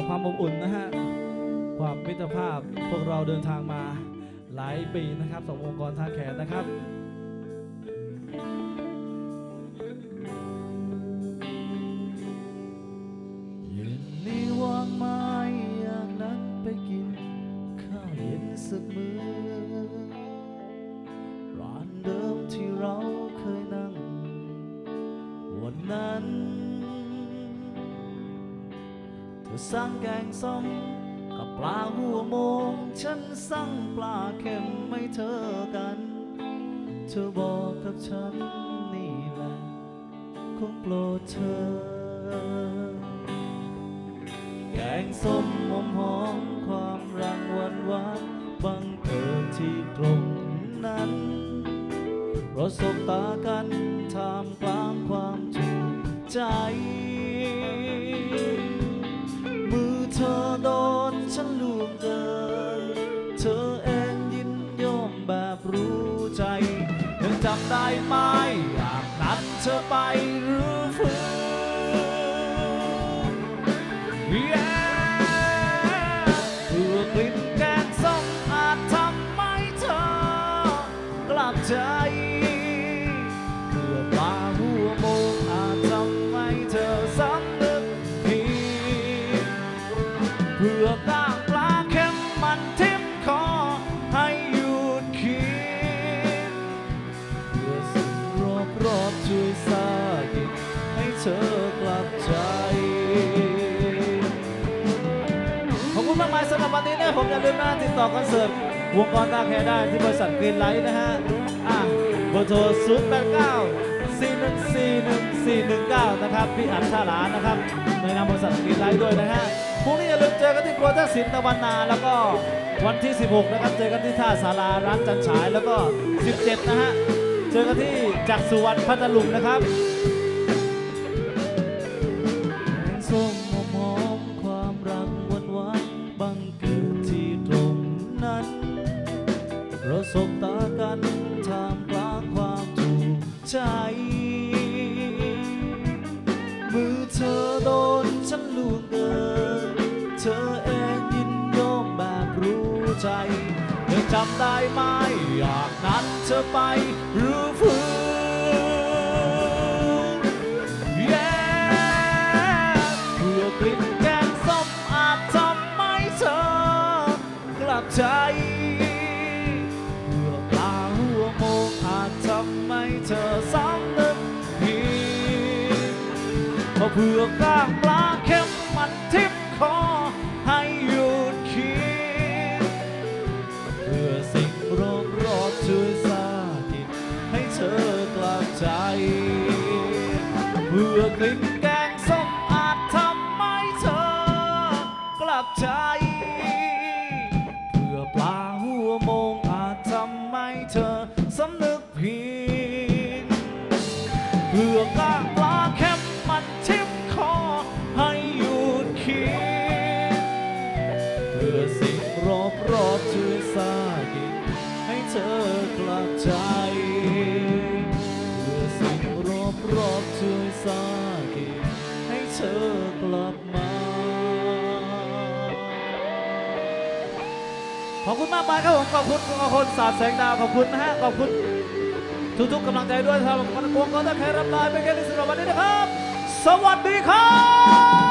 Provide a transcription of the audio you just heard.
กับความอบอุ่นนะฮะความมิตรภาพพวกเราเดินทางมาหลายปีนะครับสององค์กรท่าแขนนะครับเย็นนี้ว่างไหมอยากนัดไปกิน ข้าวเย็นสักมื้อร้านเดิมที่เราเคยนั่ง วันนั้น ธอสั่งแกงส้มกับปลาหัวโมง ฉันสั่งปลาเค็มไม่เธอกัน เธอบอกกับฉันนี่แหละคงโปรดเธอ แกงส้มหอมหอมความรักหวานหวานบังเอิญที่ตรงนั้นเราสบตากันท่ามกลางความถูกใจ ใจยังจำได้ไหมอยากนัดเธอไปหรือฟื้นเพื่อกลิ่นแกงส้มอาจทำให้เธอกลับใจเพื่อปลาหัวโมงอาจทำให้เธอสำนึกผิดเพื่อ คุณมากมายสำหรับวันนี้นะผมอย่าลืมนะติดต่อคอนเสิร์ตวงกรตาแคได้ที่บริษัทกรีนไลท์นะฮะอะเบอร์โทร 0 8 9 4 1 4 1 4 1 9 นะครับ พี่อัจฉรานะครับในนามบริษัทกรีนไลท์ด้วยนะฮะพรุ่งนี้อย่าลืมเจอกันที่ครัวทักษิณตะวันนาแล้วก็วันที่ 16 นะครับ เจอกันที่ท่าสาราร้านจันฉายแล้วก็ 17 นะฮะ เจอกันที่จักรสุวรรณพัทลุงนะครับแก นั้น เราสบตากันท่ามกลางความถูกใจ มือเธอโดนฉันล่วงเกินเธอเองยินยอมแบบรู้ใจเธอจำได้ไหมอยากนัดเธอไปหรือฟื้น เธอสำนึกผิดเพราะเพื่อกล้างปลาเค็มมันทิ่มคอให้หยุดคิดเพื่อสิ่งรอบรอบช่วยสาธิตให้เธอกลับใจ เพื่อกลิ่นแกงส้มอาจทำให้เธอกลับใจ เพื่อปลาหัวโมงอาจทำให้เธอสำนึกผิด เพื่อกลางปลาเค็มมันทิ่มคอให้หยุดคิดเพื่อสิ่งรอบรอบช่วยสากิดให้เธอกลับใจเพื่อสิ่งรอบรอบช่วยสากิดให้เธอกลับมา ขอบคุณมากมายครับผมขอบคุณขอบคุณสาดแสงดาวขอบคุณนะฮะขอบคุณ ทุกๆกำลังใจด้วยครับคนกวงก็ต้องแค่รับลายไปแค่นี้สำหรับวันนี้นะครับ สวัสดีครับ